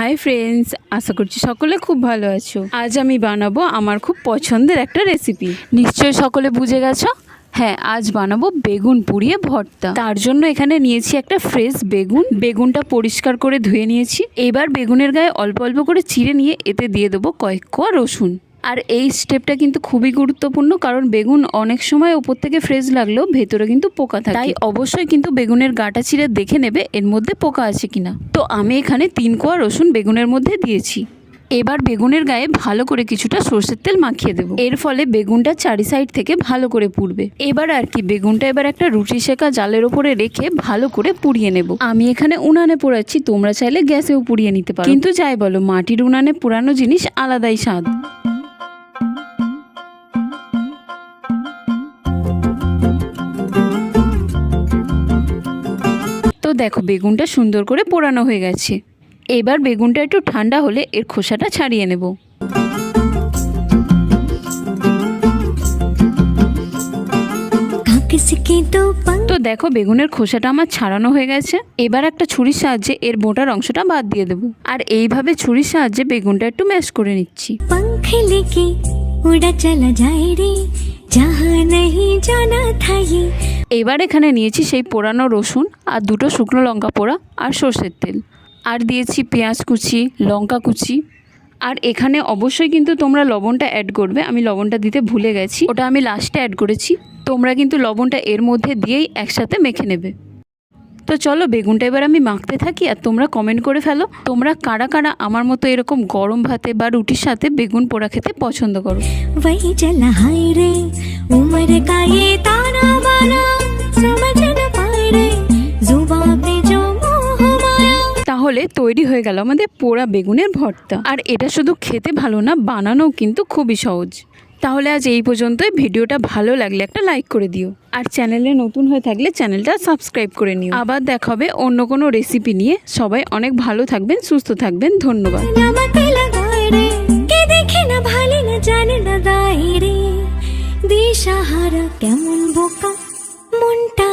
Hi friends আশা করছি সকলে খুব ভালো আছো। আজ আমি বানাবো আমার খুব পছন্দের একটা রেসিপি নিশ্চয়ই সকলে বুঝে গেছো? হ্যাঁ আজ বানাবো বেগুন পুড়িয়ে ভর্তা। তার জন্য এখানে নিয়েছি একটা ফ্রেশ বেগুন। বেগুনটা পরিষ্কার করে ধুয়ে নিয়েছি। এবার বেগুনের গায়ে অল্প অল্প করে চিড়ে নিয়ে এতে দিয়ে দেবো কয়েক কোয়া রসুন। আর এই স্টেপটা কিন্তু খুবই গুরুত্বপূর্ণ, কারণ বেগুন অনেক সময় ওপর থেকে ফ্রেশ লাগলেও ভেতরে কিন্তু পোকা থাকে। তাই অবশ্যই কিন্তু বেগুনের গাটা ছিঁড়ে দেখে নেবে এর মধ্যে পোকা আছে কিনা। তো আমি এখানে তিন কোয়া রসুন বেগুনের মধ্যে দিয়েছি। এবার বেগুনের গায়ে ভালো করে কিছুটা সর্ষের তেল মাখিয়ে দেবো। এর ফলে বেগুনটা চারি সাইড থেকে ভালো করে পুড়বে। এবার আর কি, বেগুনটা এবার একটা রুটি সেকা জালের ওপরে রেখে ভালো করে পুড়িয়ে নেব। আমি এখানে উনানে পোড়াচ্ছি, তোমরা চাইলে গ্যাসেও পুড়িয়ে নিতে পারো। কিন্তু যাই বলো, মাটির উনানে পোড়ানো জিনিস আলাদাই স্বাদ। তো দেখো বেগুনটা সুন্দর করে পোড়ানো হয়ে গেছে। এবার বেগুনটা একটু ঠান্ডা হলে এর খোসাটা ছাড়িয়ে নেব। তো দেখো বেগুনের খোসাটা আমার ছাড়ানো হয়ে গেছে। এবার একটা ছুরির সাহায্যে এর বোটার অংশটা বাদ দিয়ে দেবো। আর এইভাবে ছুরির সাহায্যে বেগুনটা একটু ম্যাশ করে নিচ্ছি। উড়া চলা যায় রে জানা জানা এবার এখানে নিয়েছি সেই পোড়ানো রসুন আর দুটো শুকনো লঙ্কা পোড়া আর সর্ষের তেল। আর দিয়েছি পেঁয়াজ কুচি, লঙ্কা কুচি। আর এখানে অবশ্যই কিন্তু তোমরা লবণটা অ্যাড করবে। আমি লবণটা দিতে ভুলে গেছি। ওটা আমি লাস্টে অ্যাড করেছি। তোমরা কিন্তু লবণটা এর মধ্যে দিয়েই একসাথে মেখে নেবে। তো চলো, বেগুনটা এবার আমি মাখতে থাকি আর তোমরা কমেন্ট করে ফেলো। তোমরা কারা কারা আমার মতো এরকম গরম ভাতে বা রুটির সাথে বেগুন পোড়া খেতে পছন্দ করো? তাহলে তৈরি হয়ে গেল আমাদের পোড়া বেগুনের ভর্তা। আর এটা শুধু খেতে ভালো না বানানো কিন্তু খুবই সহজ। তাহলে আজ এই পর্যন্তই। ভিডিওটা ভালো লাগলে একটা লাইক করে দিও। আর চ্যানেলে নতুন হয়ে থাকলে চ্যানেলটা সাবস্ক্রাইব করে নিও। আবার দেখা হবে অন্য কোনো রেসিপি নিয়ে। সবাই অনেক ভালো থাকবেন, সুস্থ থাকবেন। ধন্যবাদ। কেমন বোকা, মনটা